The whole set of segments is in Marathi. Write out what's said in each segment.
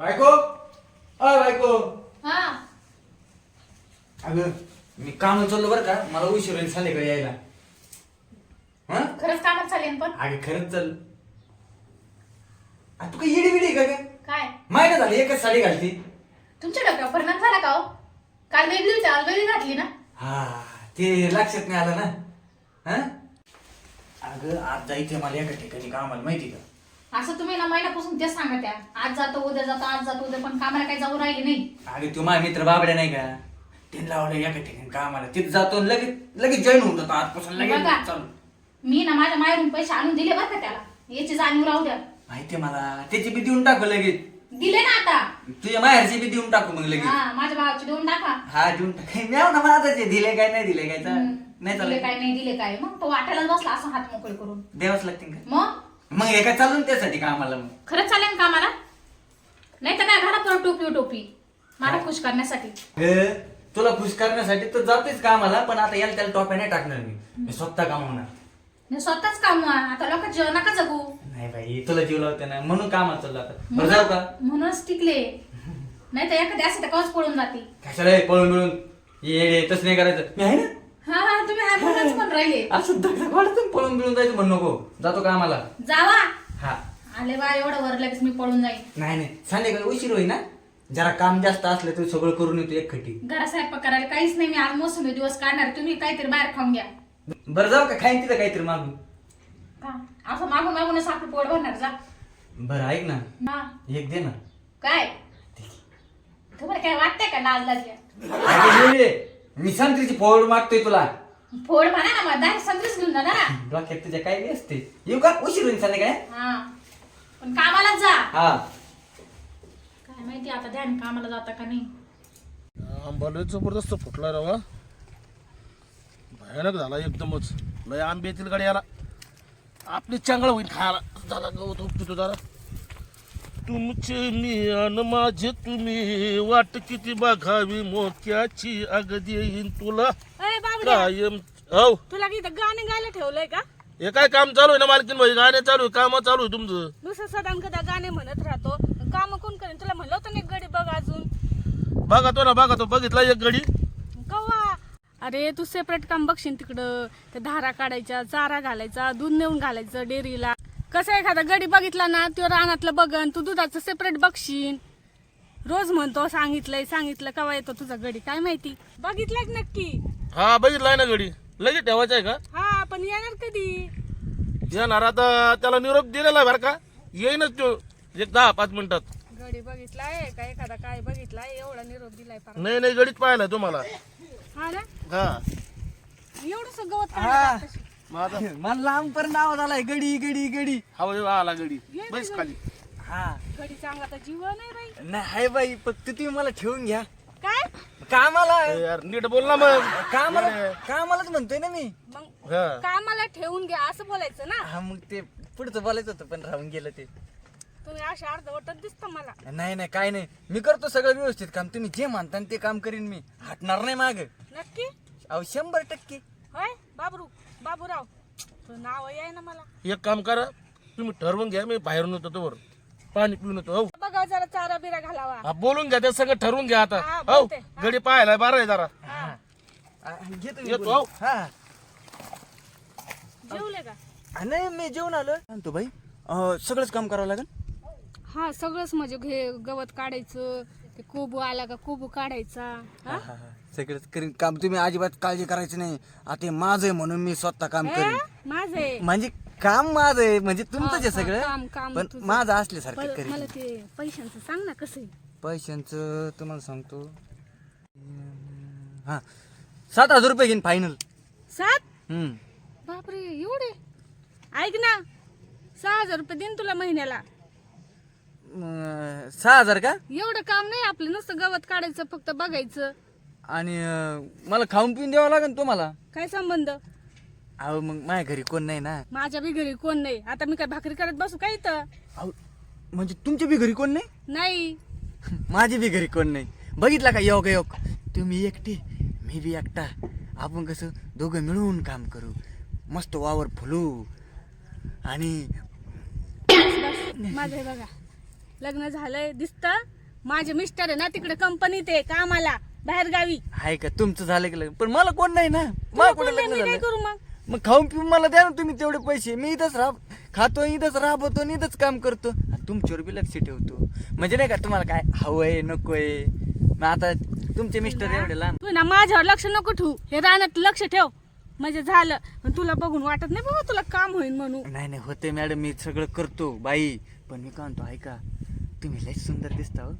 बायको? अय बायको. हा. अगं मी काम चाललो बरं का. मला उशीर होईल संध्याकाळी यायला. हा? खरंच कामात चालेल पण? अगं खरंच चल. आ, तू काही येडी बिडी का काय काय? माहिती झाली एकच साडी घालती. तुमच्या डोक्यावर परिणाम झाला का हो? काल वेगळी होती आज वेगळी घातली ना? हा ते लक्षात नाही आलं ना. हा? अगं आज जायचंय मला एका ठिकाणी कामाला माहिती का? असं तुम्ही ना महिन्यापासून तेच सांगत आहे आज जातो उद्या जातो आज जातो उद्या. पण कामाला काही जाऊ राहिले नाही. अगं तू माझा मित्र बाबड्या नाही का? ते लावलं एका ठिकाणी कामाला. तिथे जातो आणि लगेच लगेच जॉईन होऊन जातो. आजपासून बघा. लगेच चालू. मी ना माझ्या माहेरून पैसे आणून दिले बरं का त्याला. याची जाणीव राहू द्या. माहितीये मला. त्याची बी देऊन टाकू लगेच. दिले ना आता. तुझ्या माहेरची बी देऊन टाकू मग लगेच. हा माझ्या भावाची देऊन टाका. हा देऊन टाक. म्याव ना माझं ते? दिले काय नाही दिले काय? तर हम्म. नाही दिले काय नाही दिले काय? मग तो वाटायलाच बसला असं हात मोकळे करून. द्यावंच लागतील का? मग? मग हे काय चालून त्यासाठी कामाला मग? खरंच चालेल कामाला? नाही तर काय घाला परत टोपी टोपी. मला खुश करण्यासाठी. हे, तुला खुश करण्यासाठी तर जातेच कामाला पण आता याला त्याला टॉप्या नाही टाकणार मी. मी स्वतः कामवणार मी स्वतःच काम आता लोक जेवण नका जगू. नाही भाई तुला जीव लावते ना. म्हणून कामात चाललं आता. बरं जाऊ का? म्हणूनच टिकले. नाही तर एखादी असे तर कवच पळून जाते. कशाला हे पळून मिळून ये तसं नाही करायचं. मी आहे ना? हा हा तुम्ही म्हणूनच पण राहिले. असं वाढतं पळून मिळून जायचं म्हणू नको. जातो कामाला जावा. हा. आले बा एवढं वर लगेच मी पळून जाईन. नाही नाही. संध्याकाळी उशीर होई ना जरा काम जास्त असलं तर सगळं करून येतो एक खटी. घरा स्वयंपाक करायला काहीच नाही. मी आज मोसमी दिवस काढणार. तुम्ही काहीतरी बाहेर खाऊन घ्या. बरं जाऊ का? खाईन तिथं काहीतरी मागून. का? असं मागून मागूनच आपलं पोट भरणार जा. बरं ऐक ना. हा. एक दे ना. काय? तुम्हाला काय वाटतंय का लाज लाजल्या अगं ये रे, मी संत्रीची फोड मागतोय तुला. फोड म्हणा ना मग दहा संत्रीच घेऊन जा ना. डोक्यात तुझ्या काय बी असते. येऊ का? उशीर होईल संध्याकाळी हा? पण कामालाच जा. हा. काय माहिती आता ध्यान कामाला जाता का नाही? आंबा लय जबरदस्त फुटला रवा भयानक झाला एकदमच. लय आंबे येतील गाडी याला आपली चांगला होईल खायला. झाला गवत उपटतो जरा. तुमचे मी अन माझे तुम्ही वाट किती बघावी मोक्याची अग देईन तुला. बाबड्या कायम हो तुला की इथं गाणे गायला ठेवलंय का? हे काय काम चालू आहे ना मालकीन भाई? गाणे चालू आहे काम चालू आहे तुमचं. नुसतं सदान कदा गाणे म्हणत राहतो. काम कोण करेन? तुला म्हणलं होतं ना एक गडी बघ अजून. बघा तो ना बघा तो बघितला एक गडी? कवा अरे तू सेपरेट काम बघशील तिकडं. त्या धारा काढायच्या चारा घालायचा दूध नेऊन घालायचं डेअरीला. कसं एखादा गडी बघितला ना तो रानातलं बघन तू दुधाचं सेपरेट बघशील. रोज म्हणतो सांगितलंय सांगितलं कवा येतो तुझा गडी काय माहिती? बघितलंय का नक्की? हा बघितलाय ना गडी. लगेच ठेवायचा आहे का? हा पण येणार कधी? येणार आता त्याला निरोप दिलेला आहे बरं का? येईनच तो एक दहा पाच मिनिटात. गडी बघितलाय का? एखादा काय बघितलाय? एवढा निरोप दिलाय फार नाही नाही गडीच पाहिला तुम्हाला. हा ना? हा. एवढं गवत हा. का? माझा मला लांबपर्यंत आवाज आलाय गडी गडी गडी. हवा आला गडी. बस खाली. हा. गडी चांगला तर जीव नाही बाई. नाही हाय बाई फक्त तुम्ही मला ठेवून घ्या. काय? कामाला. ए यार नीट बोल ना मग. कामाला कामालाच म्हणतोय ना मी. मग हा. कामाला ठेवून घ्या असं बोलायचं ना. हा मग ते पुढचं बोलायचं होतं पण राहून गेलं ते. तुम्ही अशा अर्धवटच दिसत मला. नाही नाही काय नाही. मी करतो सगळं व्यवस्थित काम. तुम्ही जे म्हणता ते काम करीन मी. हटणार नाही माग. नक्की? अहो शंभर टक्के. होय? बाबरू. बाबूराव तुझं नाव आहे ना मला. एक काम करा तुम्ही ठरवून घ्या मी बाहेरून येतो तोवर. पाणी पिऊन येतो हो. बघा जरा चारा बिरा घालावा. हा, बोलून घ्या त्या सगळं ठरवून घ्या आता. हा, हो बोलते. गडी पाहायला बारा आहे जरा. हा. आ, घेतो मी येतो, बोलून. हो. हा. जेवले का? आ, नाही मी जेवण आलो. सांगतो बाई अं, सगळंच काम करावं लागेल? हा सगळंच म्हणजे घे गवत काढायचं ते कोबू आला का कोबू काढायचा हा? हा, हा. सगळंच करीन. काम तुम्ही अजिबात काळजी करायची नाही. आता हे माझं आहे म्हणून मी स्वतः काम करीन. ए, माझे म्हणजे काम माझं आहे म्हणजे तुमचंच आहे हा, सगळं. काम- पण तुझं. माझं असल्यासारखं मला करीन. ते पैशांचं सांग ना कसं आहे? पैशांचं तुम्हाला सांगतो. हा. सात हजार रुपये घेईन फायनल सात? हम्म. बापरे एवढे? ऐक ना. सहा हजार रुपये देईन तुला महिन्याला. अं, सहा हजार का? एवढं काम नाही आपलं नुसतं गवत काढायचं फक्त बघायचं. आणि अं, मला खाऊन पिऊन द्यावं लागेल तुम्हाला? काय संबंध? अहो मग माझ्या घरी कोण नाही ना? माझ्या बी घरी कोण नाही. आता मी काय भाकरी करत बसू काय इथं? अहो म्हणजे तुमच्या बी घरी कोण नाही? नाही. माझी बी घरी कोण नाही. बघितला का योग योग? तुम्ही एकटे मी बी एकटा. आपण कसं दोघं मिळून काम करू. मस्त वावर फुलू. आणि बस. माझं हे बघा. लग्न झालंय दिसतं. माझे मिस्टर आहे ना तिकडे कंपनीत आहे कामाला बाहेर गावी आहे का तुमचं झालं की लग्न? पण मला कोण नाही ना? मला कुठं लग्न मी काय झालं करू मग? मग खाऊन पिऊन मला द्या ना तुम्ही तेवढे पैसे. मी इथंच राह खातो इथंच राबवतो आणि इथंच काम करतो. आणि तुमच्यावर बी लक्ष ठेवतो. म्हणजे नाही का तुम्हाला काय हवंय नकोय? मग आता तुमचे मिस्टर एवढे लांब तू ना माझ्यावर लक्ष नको ठेवू. हे रानात लक्ष ठेव. म्हणजे झालं. पण तुला बघून वाटत नाही बाबा तुला काम होईल म्हणून. नाही नाही होते मॅडम मी सगळं करतो बाई. पण मी काय म्हणतो ऐका. तुम्ही लय सुंदर दिसता हो.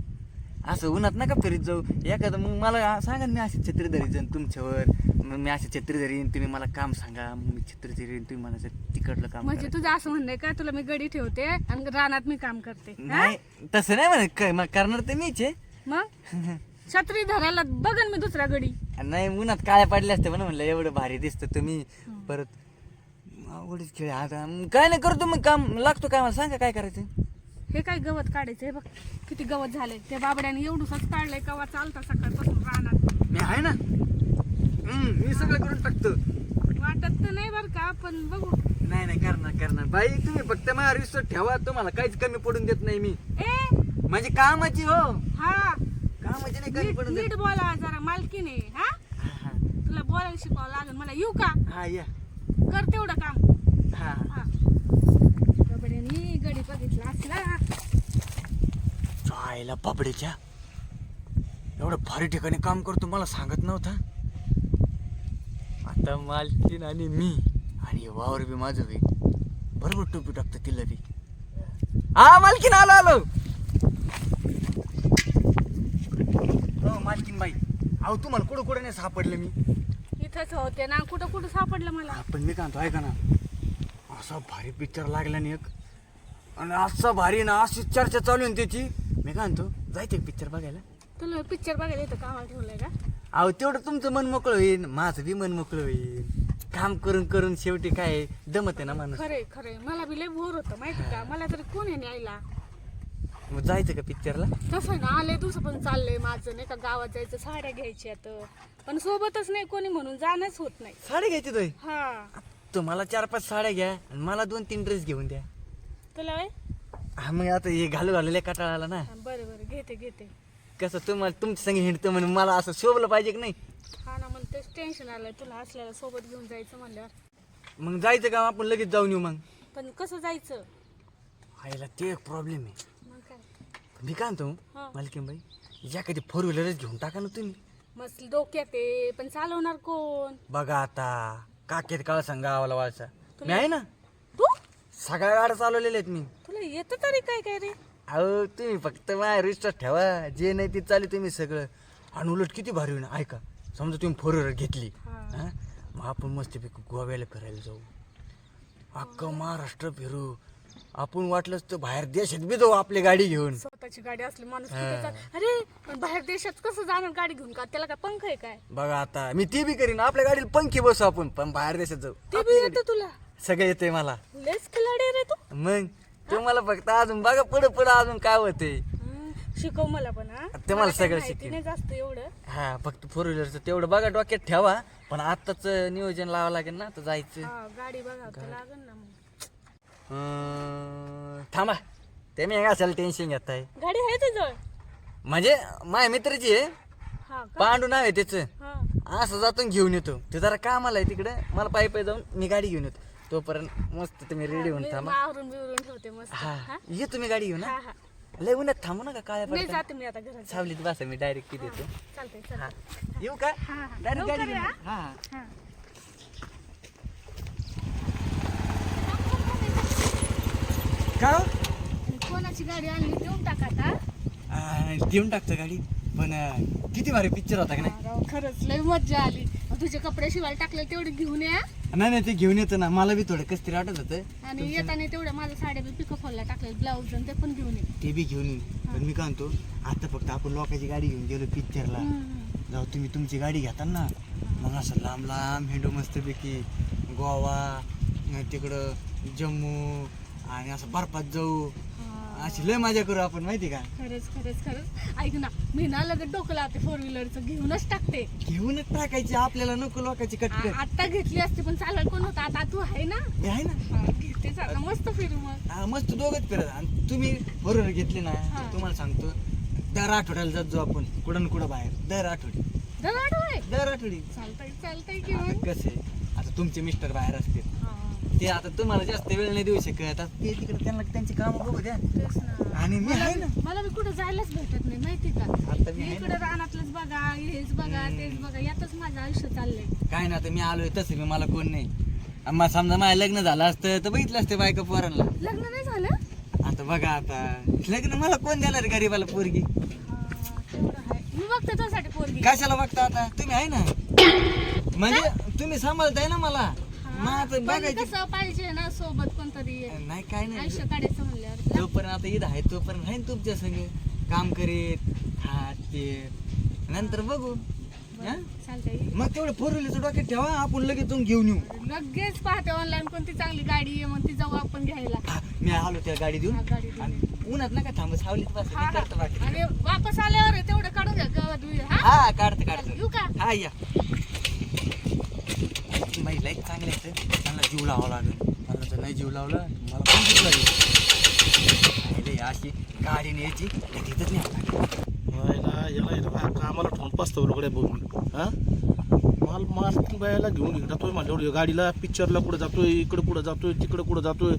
असं उन्हात नका फिरीत जाऊ. एखादं मग मला सांगा मी अशी छत्री धरी जाईन तुमच्यावर. मग मी अशी छत्री धरीन तुम्ही मला काम सांगा. मग मी छत्री धरीन तुम्ही मला जर तिकडलं काम म्हणजे. तुझं असं म्हणणं आहे का? तुला मी गडी ठेवते आणि रानात मी काम करते. हा? नाही तसं नाही म्हणत. काय मग करणार ते मीच आहे. मग? छत्री धरायला बघन मी दुसरा गडी. नाही उन्हात काळ्या पडल्या असते म्हणून म्हणलं एवढं भारी दिसतं तुम्ही. परत अवघडच खेळ आता मग काय नाही करतो मग काम. लागतो कामाला. सांगा काय करायचं. हे काय गवत काढायचं? हे बघ किती गवत झालंय. त्या बाबड्याने एवढूसच काढलंय कवा चालता सकाळपासून रानात. मी आहे ना. हम्म, मी सगळं करून टाकतो. वाटत तर नाही बर का पण बघू. नाही नाही करणार करणार. बाई तुम्ही फक्त माझ्या रिसोर्ट ठेवा. तुम्हाला काहीच कमी पडून देत नाही मी. ए! म्हणजे कामाची हो. हा. कामाची नाही कमी नीट पडून देत. नीट बोला जरा मालकीने हा? हा, हा. तुला बोलायला शिकावं लागेल. मला येऊ का? हा या. कर तेवढं काम. हा. हा. गडी बघितला असला. एवढं भारी ठिकाणी काम करतो मला सांगत नव्हता? आता मालकीन आणि मी आणि वावर बी माझं बी. बरोबर टोपी टाकतं तिला बी. हा मालकीन आलो आलो. हो मालकीन बाई. अहो तुम्हाला कुठं कुठं नाही सापडलं मी? इथंच होते ना. कुठं कुठं सापडलं मला? पण मी काय म्हणतो ऐका ना. असा भारी पिक्चर लागला नाही एक. आणि असा भारी ना अशी चर्चा चालू आहे ना त्याची. मी काय म्हणतो जायचं पिक्चर बघायला? तुला पिक्चर बघायला इथं कामाला ठेवलंय का? अहो तेवढं तुमचं मन मोकळं होईल. माझं बी मन मोकळं होईल. काम करून करून शेवटी काय दमत आहे ना माणूस? खरे खरे मला बी लय बोर होतं माहिती का? मला तरी कोण आहे न्यायला? मग जायचं का पिक्चरला तसं ना आले तुझं पण चाललंय माझं. नाही का गावात जायचं साड्या घ्यायच्यात पण सोबतच नाही कोणी म्हणून जाणंच होत नाही. साडी घ्यायची तुय हा. तुम्हाला चार पाच साड्या घ्या आणि मला दोन तीन ड्रेस घेऊन द्या. तुला वय हा मग आता हे घालू घालूया कटाळा आला ना. बरं बरं घेते घेते. कसं तुम्हाला तुमच्या संग हिंडतं म्हणून मला असं शोभलं पाहिजे की नाही? हा ना मला तेच टेन्शन आलंय. तुला असल्याला सोबत घेऊन जायचं म्हणल्यावर. मग जायचं का? आपण लगेच जाऊन येऊ मग. पण कसं जायचं? आईला ते एक प्रॉब्लेम आहे. मग काय? मी काय म्हणतो? हा. मालकीन बाई या कधी फोर व्हीलरच घेऊन टाका ना तुम्ही. मस्त डोक्यात आहे पण चालवणार कोण? बघा आता काकेत काळ सांगा गावाला वाळचा मी आहे ना? सगळ्या गाड्या चालवलेल्या आहेत मी. तुला येतं तरी काय काय रे? अहो तुम्ही फक्त माझ्या रिस्टर ठेवा. जे नाही ते चालू तुम्ही सगळं. आणि उलट किती भारी होईल ऐका समजा तुम्ही फोर व्हीलर घेतली. हा. हा? मग आपण मस्तपैकी गोव्याला फिरायला जाऊ. अख्खं महाराष्ट्र फिरू. आपण वाटलंच तर बाहेर देशात बी जाऊ आपली गाडी घेऊन. स्वतःची गाडी असली माणूस कुठे जा- अरे पण बाहेर देशात कसं जाणार गाडी घेऊन का? त्याला काय पंख आहे काय? बघा आता मी ते बी करीन. आपल्या गाडीला पंखी बसू आपण पण बाहेर देशात जाऊ. ते बी येतं तुला. सगळं येते मला. लेस खिलाडी रे तू. मग तुम्हाला फक्त अजून बघा पुढे पुढे अजून काय होते हं, शिकव मला पण हा. ते मला मला काही सगळं माहिती शिकेल. नाही जास्त एवढं. हा फक्त फोर व्हीलरचं तेवढं बघा डोक्यात ठेवा पण आत्ताच नियोजन लावावं लागेल ना आता जायचं. हा गाडी बघा तर लागन ना मग. अं, थांबा. ते मी असायला टेन्शन घेत आहे गाडी आहे तुझं म्हणजे माझ्या मित्राची आहे. हा का? पांडू नाव आहे त्याचं. हा. असं जातो आणि घेऊन येतो. ते जरा कामाला आहे तिकडे. मला पायी पायी जाऊन मी गाडी घेऊन येतो. तोपर्यंत मस्त तुम्ही रेडी होऊन थांबा. आवरून बिवरून ठेवते मस्त. हा. हा? ये तुम्ही गाडी घेऊन हा? हा हा. लय उन्हात थांबू नका काय नाही जाते मी आता घरात. सावलीत बसा मी डायरेक्ट किती येतो. चालतंय हा. चालतंय येऊ का? हा. डायरेक्ट गाडी लवकर घेऊन या. ये. हा हा. का? हो? कोणाची गाडी आणली? देऊन टाका आता. आ, देऊन टाकतो गाडी. पण अं, किती भारी पिक्चर होता का नाही? हा, राव, खरंच लय मज्जा आली. तुझे कपडे शिवायला टाकले तेवढे घेऊन या. नाही नाही ते घेऊन येतो ना. मला बी थोडं कस तरी वाटत होतं. आणि येताना तेवढ्या माझ्या साड्या बी पिकअप हॉलला टाकले ब्लाऊज आणि ते पण घेऊन ये. ते बी घेऊन येईन पण मी काय म्हणतो आता फक्त आपण लोकांची गाडी घेऊन गेलो पिक्चरला हम्म. जाऊ तुम्ही तुमची गाडी घेता ना. मग असं लांब लांब हिंडो मस्तपैकी. गोवा तिकडं जम्मू आणि असं बर्फात जाऊ. अशी लय मजा करू आपण माहिती का? खरंच खरंच खरंच. ऐक ना मी ना लगेच डोकं लावते फोर व्हीलरचं घेऊनच टाकते. घेऊनच टाकायची आपल्याला नको लोकांची आ- कटकट. आता घेतली असती पण चालेल कोण होता? आता तू आहे ना? हे आहे ना? हा, घेते चालला मस्त फिरू मग. हा, मस्त दोघच फिरत आणि तुम्ही बरोबर घेतली ना हा. तर तुम्हाला सांगतो दर आठवड्याला जात जाऊ आपण कुठं न कुठं बाहेर. दर आठवडी. दर आहे दर आठवडी. चालतंय चालतंय की आता मग? कसे आता तुमचे मिस्टर बाहेर असतील. ते आता तुम्हाला जास्त वेळ नाही देऊ शकत. आता ते तिकडे त्यांना त्यांची कामं बघू द्या. तेच ना. आणि मी आहे ना. मला मी कुठं जायलाच भेटत नाही माहिती का? आता मी मी आहे इकडे रानातलंच बघा हेच बघा. तेच बघा यातच माझं आयुष्य चाललंय. काय ना आता मी आलोय तसं मी मला कोण नाही. आणि मग समजा माझं लग्न झालं असतं तर बघितलं असते बायका पोरांना लग्न नाही झालं? आता बघा आता लग्न मला कोण देणार गरीबाला पोरगी? हा, तेवढं आहे. मी बघते तुझ्यासाठी पोरगी. कशाला बघता आता? तुम्ही आहे ना. म्हणजे तुम्ही सांभाळताय ना मला. मग आता पण बघायची. कसं पाहिजे ना सोबत कोणतरी. नाही काय नाही. आयुष्य काढायचं म्हणल्यावर. जोपर्यंत आता ईद आहे तोपर्यंत आहे ना तुमच्या संग. काम करीत खात नंतर बघू. हा? चालतंय. मग तेवढं फोर व्हीलरचं डोक्यात ठेवा आपण लगेच जाऊन घेऊन येऊ. लगेच पाहते ऑनलाईन कोणती चांगली गाडी आहे मग ती जाऊ आपण घ्यायला. हा, मी आलो त्या गाडी देऊन. हा, गाडी देऊन. आणि उन्हात नका थांब सावलीत बस हा, मी करतो हा. बाकी. आणि वापस आल्यावर तेवढं काढून घ्या गावात बिवात, हा? हा काढतो काढतो. येऊ का? हा या. बाई लाईक चांगले आहेत त्यांना जीव लावावा लागेल मला जर नाही जीव लावला मला पण जीव लागेल अशी गाडी न्यायची तिथंच नाही कामाला ठेवून पसतो लोकडे बघून हा माल माल बायाला घेऊन घेऊन जातोय माझ्यावर गाडीला पिक्चरला कुठं जातोय इकडं कुठं जातोय तिकडं कुठं जातोय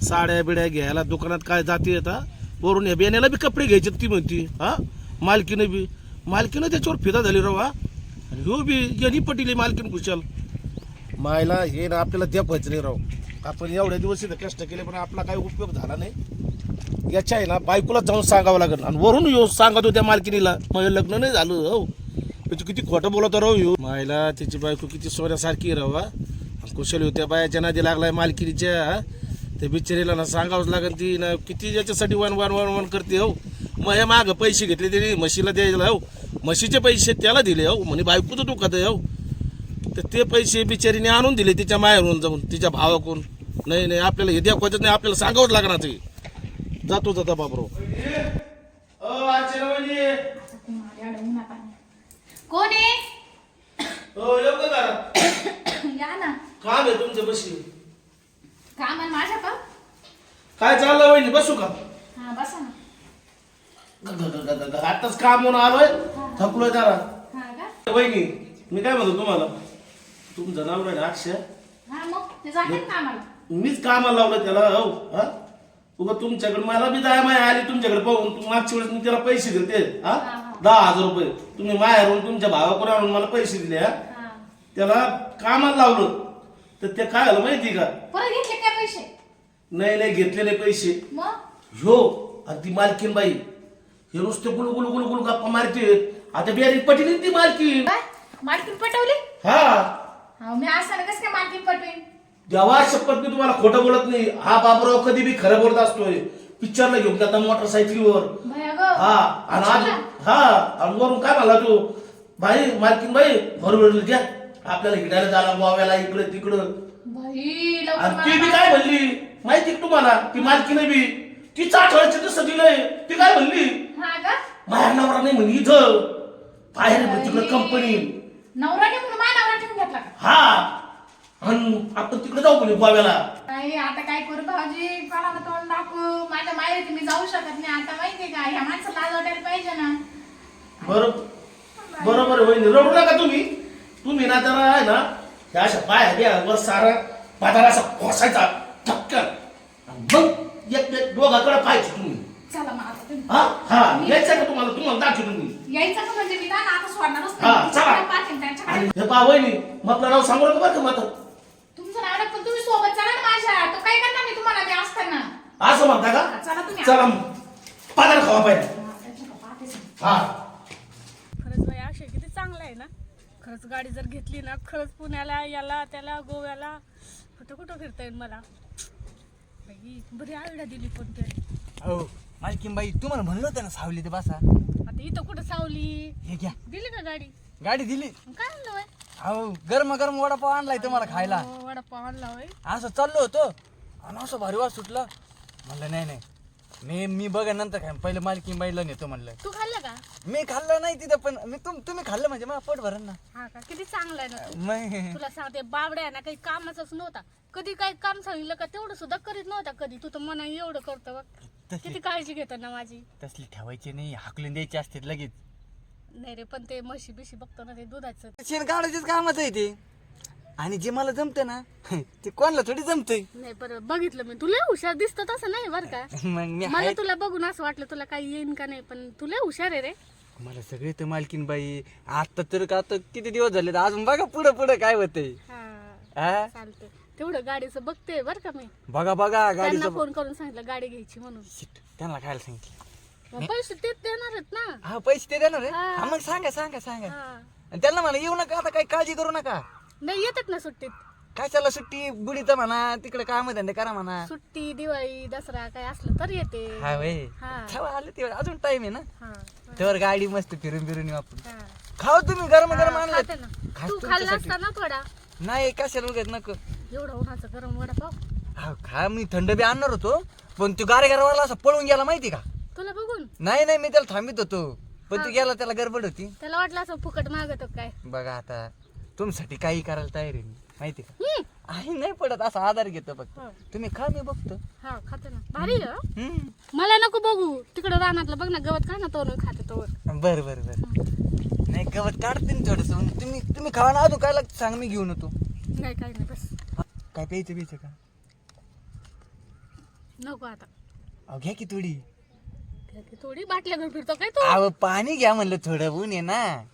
साड्या बिड्या घ्यायला दुकानात काय जाते आता वरून या बेण्याला बी कपडे घ्यायचे ती म्हणती हा मालकीनं बी मालकीनं त्याच्यावर फिदा झाली राव हा आणि ह्यो बी यांनी पटिली मालकीन खुशाल मायला हे ना आपल्याला द्या व्हायचं नाही राव. आपण एवढ्या दिवस इथं कष्ट केले पण आपला काही उपयोग झाला नाही. याच्या आहे ना बायकोला जाऊन सांगावं लागेल. आणि वरून येऊ सांगत होत्या मालकिनीला मग लग्न नाही झालं हो. तू किती खोटं बोलत राहू येऊ मायला तिची बायको किती सोन्यासारखी राव कुशल होत्या बायाच्या नादी लागलाय मालकिनीच्या ते त्या बिचारीला ना सांगावंच लागेल ती ना किती याच्यासाठी वन वन वन वन करते हो. मग हे मागं पैसे घेतले तरी म्हशीला द्यायला हो. म्हशीचे पैसे त्याला दिले हो. म्हणे बायकोचं दुखत आहे हो. तर ते पैसे बिचारीने आणून दिले तिच्या माहेरून जाऊन तिच्या भावाकडून. नाही नाही आपल्याला हे दाखवायचं नाही आपल्याला सांगावंच लागणार ते. जातो जाता बाबरो कोण आहे? काम या ना. आहे तुमच्या बशी. काम आहे माझ्या का? काय चाललं वहिनी बसू का? हा बसा ना. ग- ग- ग- ग- ग- आताच काम म्हणून आलोय थकलोय जरा. हा का? वहिनी मी काय म्हणतो तुम्हाला? हा मग ते जाते ना कामाला. मीच कामाला लावलं त्याला हो हा? उगा तुमच्याकडे मला बी दया माया आली तुमच्याकडे पाहून तू मागच्या वेळेस मी त्याला पैसे दिले हा, हा हा. दहा हजार रुपये. तुम्ही मायारून तुमच्या भावाकडून आणून मला पैसे दिले हा? हा. त्याला कामाला लावलं. तर ते काय झालं माहिती का? परत घेतले काय पैसे? नाही नाही घेतले नाही पैसे. मग? ह्यो आणि ती मालकीन बाई हे नुसते गुलू गुलू गुलू गुलू गप्पा मारते आता बियारी पटील ती मालकीन. काय? मालकीन पटवली? हा. मी असताना कसं काय मालकीन पटवीन? देवा शपथ मी तुम्हाला खोटं बोलत नाही हा बाबूराव कधी बी खरं बोलत असतोय. पिक्चरला घेऊन जाता मोटरसायकलीवर भया ग. हा आणि आज हा आणि वरून काय म्हणला तू? बाई मालकीन बाई बरोबर घ्या. आपल्याला हिडायला जायला गोव्याला इकडं तिकडं. भाई लवकर आणि ती बी मला- काय म्हणली? माहिती का तुम्हाला? ती मालकीने बी. तिचं आठवड्याचं तसं दिलंय ती काय म्हणली? हा का? माझ्या नवरा नाही म्हणे इथं. बाहेर आहे तिकडे कंपनी नवराने म्हणून माझ्या नवरा घेतला का? हा. आणि आपण तिकडे जाऊ म्हणे गोव्याला? नाही आता काय करू भाऊजी? कोणाला तोंड दाखवू? माझ्या माहेरी मी जाऊ शकत नाही. आता माहितीये का ह्या माणसाला लाज वाटायला पाहिजे ना. बरोबर बरोबर वहिनी. रडू नका तुम्ही. तुम्ही ना जरा आहे ना ह्या अशा पाय द्या वर सारा पाताला असा ठपकन आणि मग एक दोघाकडे पाहायचे तुम्ही. चला मग आता तुम्ही हा हा. यायचं का तुम्हाला? तुम्हाला दाखवतो तुम्ही यायचं का म्हणजे मी ना आता सोडणारच हा, नाही चला. पाहते त्यांच्याकडे आणि हे पहा वहिनी मग आपलं नाव सांगू नका बरं का मात्र. तुमचं नाव नाही, पण तुम्ही सोबत चला ना माझ्या. तो काय करणार मी तुम्हाला मी असताना. असं म्हणता का? चला तुम्ही चला पाताला खावा पाहिजे हा. हा. खरंच बाई अक्षय किती चांगला आहे ना? खरंच गाडी जर घेतली ना खरंच पुण्याला याला त्याला गोव्याला कुठं कुठं फिरता येईल मला? बाई बरी आयडिया दिली पण ते मालकीन बाई तुम्हाला म्हणलं होतं ना सावली ते बसा. आता इथं कुठं सावली? हे घ्या. दिली का गाडी? गाडी दिली. मग काय आणलं बाई? हो गरम गरम वडापाव आणलाय तुम्हाला खायला. वडापाव आणला असं चाललो होतो. आणि असं भारी वास सुटला. म्हणलं नाही नाही. मी मी बघा नंतर काय पहिले मालकी बाईला नेतो म्हणलं. तू खाल्लं का? मी खाल्लं नाही तिथं पण मी तुम तुम्ही खाल्लं म्हणजे मला पोट भरण ना. हा का? किती चांगलं आहे ना तू. मग. तुला सांगते बाबड्या ना काही कामाचाच नव्हता. कधी काही काम सांगितलं का तेवढं सुद्धा करीत नव्हता कधी. तू तर मना एवढं करतो बघ. किती काळजी घेतो ना माझी. तसली ठेवायची नाही हाकलून द्यायची असते लगेच. नाही रे पण ते म्हशी बिशी बघतो ना ते दुधाचं. शेण काढायचीच कामच आहे ते. आणि जे मला जमतं ना ते कोणाला थोडी जमतंय. नाही बरं बघितलं मी. तुला हुशार दिसत तसं नाही बरं का? मग मी मला आहे. तुला बघून असं वाटलं तुला काही येईन का नाही पण तुला हुशार आहे रे. मला सगळे तर मालकीन बाई आता तर का आता किती दिवस झाले अजून बघा पुढं पुढं काय होतंय. हा हा चालते तेवढं गाडीचं बघते बरं का मी. बघा बघा त्यांना गाडीचं फोन करून सांगितलं गाडी घ्यायची म्हणून. शिट, त्यांना खायला सांगितलं? मग पैसे तेच देणार आहेत ना. हा पैसे ते देणार आहे? हा. हा मग सांगा सांगा सांगा. हा. आणि त्यांना म्हणा येऊ नका आता काही काळजी करू नका. नाही येतात ना सुट्टीत. काय चाललं सुट्टी? बुडीचं म्हणा तिकडे काम धंदे करा म्हणा. सुट्टी दिवाळी दसरा काय असलं तर येते. हा वय. हा. आले तेव्हा अजून टाइम आहे ना. हा. तेव्हा गाडी मस्त फिरून फिरून येऊ आपण. हा. खाऊ तुम्ही गरम गरम आणलं. खाते ना. खास तू खाल्ला तुमच्यासाठी. असता ना थोडा. नाही कशाला उगाच नको. एवढा उन्हाचा गरम वडापाव हा खा मी थंड बी आणणार होतो पण तू गारे गारवाला असा पळून गेला माहिती का? तुला बघून? नाही नाही मी त्याला थांबित होतो पण तू गेला त्याला गडबड होती. त्याला वाटलं असं फुकट मागत काय. बघा आता तुमच्यासाठी काही करायला तयार आहे मी माहिती का? हम्म. आहे नाही पडत असा आधार घेतो फक्त. हा. तुम्ही खा मी बघतो. हा खाते ना. भारी आहे हं? हम्म. मला नको बघू. तिकडं रानातलं बघ ना गवत खा ना तो खाते तो बर बर बर. नाही गवत काढते ना थोडस. तुम्ही तुम्ही खावा ना अजून काय लागतं सांग मी घेऊन येतो. नाही काही नाही बस. काय प्यायचं प्यायचं का? नको आता. अहो घ्या की थोडी. थोडी. बाटल्या घेऊन फिरतो काय तू? अहो पाणी घ्या म्हणलं थोडं. ऊन आहे ना.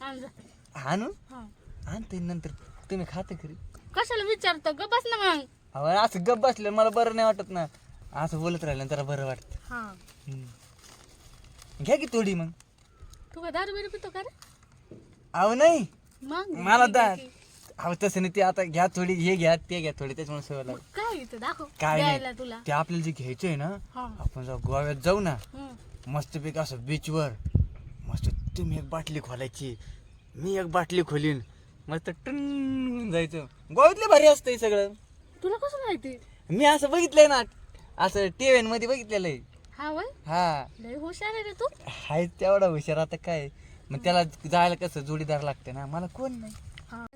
आण जा. आणू? हा. आणते नंतर. तुम्ही खाते खरी. कशाला विचारतो? ग बस ना मग. अहो असं गप बसलं मला बरं नाही वाटत ना. असं बोलत राहिलं जरा बरं वाटतं. हा. हम्म. घ्या की थोडी मग. तू काय दारू बिरू पितो का रे? अहो नाही. मग? मला दा. अहो तसं नाही ते आता घ्या थोडी हे घ्या ते घ्या थोडी त्याच्यामुळे सवय लागली. काय इथं दाखव काय द्यायला नाही. तुला. ते आपल्याला जे घ्यायचं आहे ना हा. आपण जाऊ गोव्यात जाऊ ना हम्म. मस्तपैकी असं बीचवर मस्त तुम्ही एक बाटली खोलायची मी एक बाटली खोलीन मस्त टन होऊन जायचं. गोव्यातले भारी असतं हे सगळं. तुला कसं माहिती? मी असं बघितलंय ना असं टीव्ही मध्ये बघितलेलं आहे. हा वय हा. लय हुशार आहे रे तू. हाय तेवढा हुशार आता काय? मग त्याला जायला कसं जोडीदार लागते ना? मला कोण नाही.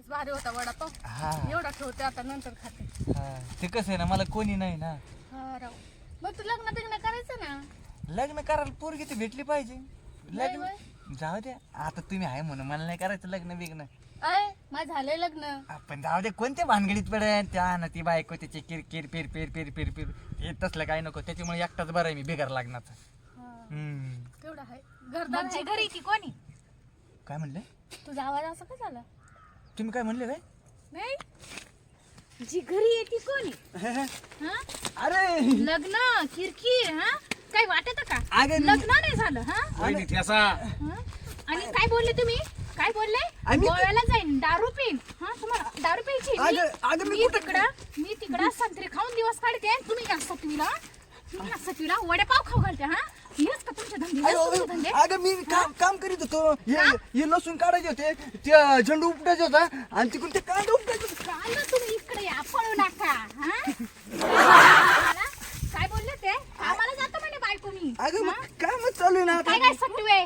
भारी होता वडापाव हा. एवढा ठेवते आता नंतर खाते. हा. ते कसं आहे ना मला कोणी नाही ना. हा राव मग तू लग्न बिग्न करायचं ना? लग्न करायला पोरगी तर भेटली पाहिजे. नाही लग्न जाऊ द्या आता तुम्ही आहे म्हणून मला नाही करायचं लग्न बिग्न अय माझं झालंय लग्न. आपण जाऊ दे कोणत्या भानगडीत पडेल त्या ना ती बायको त्याची किर किर पेर पेर पेर पेर पेर हे तसलं काही नको. त्याच्यामुळे एकटाच बरं आहे मी बेकार लागण्याचा हा, हम्म. तेवढं आहे. घरदार आहे घरी की कोणी? काय म्हणले? तुझा आवाज असा का झाला? तुम्ही काय म्हणले काय? नाही. जी घरी येते कोणी? हा अरे! लग्न किरकिर हा? काय वाटत का? अगं लग्न नाही झालं हा? वहिनी ठेसा. हा? आणि काय बोलले तुम्ही? काय बोलले? आम्ही- गोव्याला जाईन दारू पिन हा तुम्हाला दारू प्यायची अगं- अगं मी मी कुठं- तिकडं मी तिकडं संत्री खाऊन दिवस काढते तुम्ही या सतवीला तुम्ही या सतवीला वडेपाव खाऊ घालते हा? धंदे तुमचे धंदे अगं मी काम काम करीत होतो. हे हे लसूण काढायचे होते. ते झेंडू उपटायचा होता. आणि तिकडून ते कांदा उपटायचे होते. ना तुम्ही इकडे या? पळू नका हा? मला काय बोलले ते? कामाला जातो म्हणे बायको मी अगं हा? मग कामच चालू आहे ना काय आता. काय सटवे?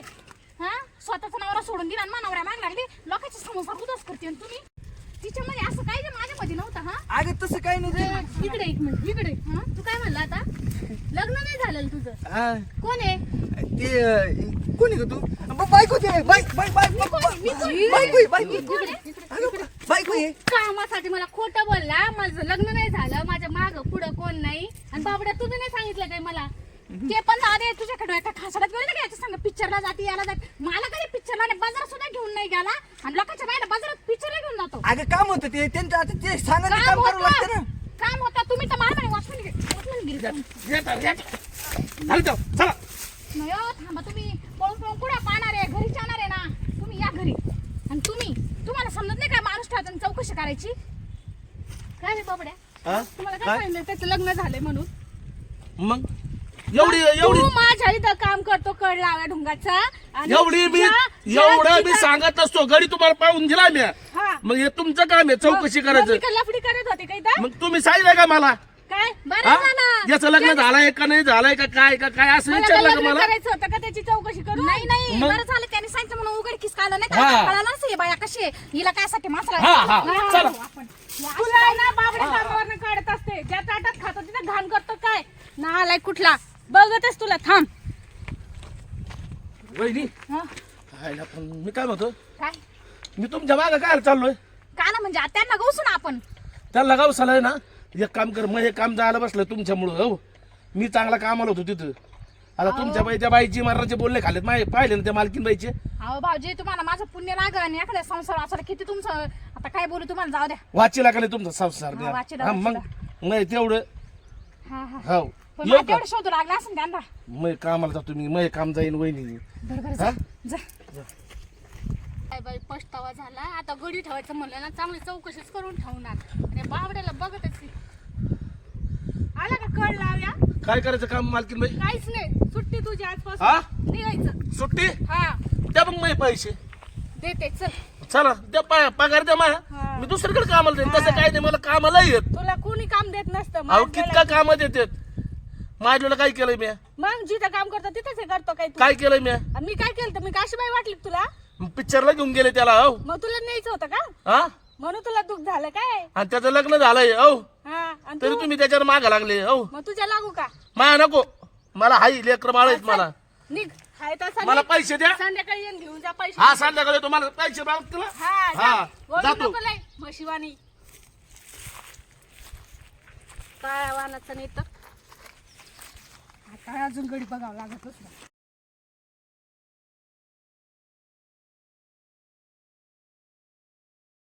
हा? स्वतःचा नवरा सोडून दिला आणि नवऱ्या माग लागली. लोकांच्या समोर उदास करते आणि तुम्ही? तिच्यामध्ये असं काय जे माझ्यामध्ये नव्हतं हा. अगं तसं काही नाही ते. अरे, इकडे एक मिनिट इकडे हा? तू काय म्हणला आता? लग्न नाही झालं तुझं. हा, कोण आहे? ते अं, कोणी ग तू? ब- बायको ते बाईक बाईक बाईक मी कोण? मी कोण? बायको आहे, बायको मी आहे. कोण आहे? अगं, बायको आहे. कामासाठी मला खोटं बोलला माझं लग्न नाही झालं माझ्या माग पुढं कोण नाही. आणि बाबड्या तुझं नाही सांगितलं काय मला? ते पण दादे तुझ्याकडे एका ठासाडात गेले ना याच्या सांग पिक्चरला जाते याला जाते. मला कधी पिक्चरला नाही बाजार सुद्धा घेऊन नाही गेला आणि लोकांच्या बाहेर बाजारात पिक्चरला घेऊन जातो अगं काम होतं ते. त्यांचं आता ते सांगा ते काम करावं लागतं ना. काम होतं. तुम्ही तर मला वॉचमॅन वॉचमॅन गिरी. चालू चला. नाही हो, थांबा तुम्ही. पळून पळून कुठं पाहणार आहे? घरी जाणार आहे ना. तुम्ही या घरी. आणि तुम्ही तुम्हाला समजत नाही काय माणूस ठेवायचा आणि चौकशी करायची? काय रे बाबड्या? हा? तुम्हाला काय काय? सांगितलं त्याचं लग्न झालंय म्हणून. मग? एवढी एवढी तू माझ्या इथं काम करतो कड लाव्या ढुंगाचा. आणि एवढी मी ज्या- ज्या एवढं मी सांगत असतो गडी तुम्हाला पाहून दिला मी. मग हे तुमचं काम आहे चौकशी करायचं. मी काय लफडी करत होते का इथं? मग तुम्ही सांगितलं का मला? काय? बरं हा? झालं. याचं लग्न झालंय का नाही झालंय का काय का काय असं मला विचारलं का लग्न मला? करायचं होतं का त्याची चौकशी करू नाही नाही. मग? बरं झालं त्याने सांगितलं म्हणून उघडकीस काढलं. नाही हा. कळालं नसेल ही बाया कशी आहे. हिला काय साठी मासरा हा, हा. चला. आपण तुला आहे ना बाबड्या कामावरनं काढत असते. ज्या ताटात खातो तिथे घाण करतो काय? ना आलाय कुठला? बघतच तुला थांब. वहिनी. हा? हायला पण मी काय म्हणतो? काय? मी तुमच्या मागं काय चाललोय? का ना म्हणजे आता त्यांना गवसू ना आपण. त्याला गाव आहे ना एक काम कर मग हे काम जायला बसलं तुमच्यामुळं हो. मी चांगला कामाला होतो तिथं. आता तुमच्या बाई त्या बाईची महाराजचे बोलले खालेत माय पाहिले ना त्या मालकीन बाईचे? अहो भाऊजी तुम्हाला माझं पुण्य लागल आणि एखाद्या संसार वाचायला किती तुमचं आता काय बोलू तुम्हाला जाऊ द्या. वाचीला का नाही तुमचा संसार? हा, वाचीला, हा, मग नाही तेवढं. हा हा. हो. पण येऊ का? तेवढं शोधू लागला असं त्यांना. मग कामाला जातो मी मग काम जाईन वहिनी? जा. बाई पछतावा झाला. आता गडी ठेवायचं म्हणलं ना चांगली चौकशीच करून ठेवणार. आणि बाबड्याला बघतच आहे. आला का कळ लावया? काय करायचं काम मालकीन बाई? काहीच नाही. सुट्टी तुझी हा? आजपासून निघायचं. सुट्टी? हा. द्या मग माझे पैसे. देते चल. चला द्या पा- पगार द्या मला हा. मी दुसरीकडे कामाला जाईन. तसं काय नाही मला कामाला येत. तुला कोणी काम देत नसतं. अहो माझ्याला- कितका काम देतात? माझ्याला काय केलंय मी? मग जिथं काम करतो तिथंच हे करतो काय तू? काय केलंय मी? मी काय केलं मी काशीबाई वाटली का तुला? पिक्चरला घेऊन गेले त्याला हो मग तुला न्यायचं होतं का? हा? म्हणून तुला दुःख झालं काय? आणि त्याचं लग्न झालंय हा आणि तरी तू? तुम्ही त्याच्यावर मागा लागले हो मग तुझ्या लागू का? माया नको. मला हाई लेकर आहेत मला. निघ. हाय तसा मला निघ. पैसे द्या. संध्याकाळी येऊन घेऊन जा पैसे. हा संध्याकाळी तुम्हाला पैसे मागत तुला. हा हा, जा. ओरडू जातो. नको लय, म्हशीवाणी. काय वाहनाचं नाही तर. आता अजून गडी बघावं लागत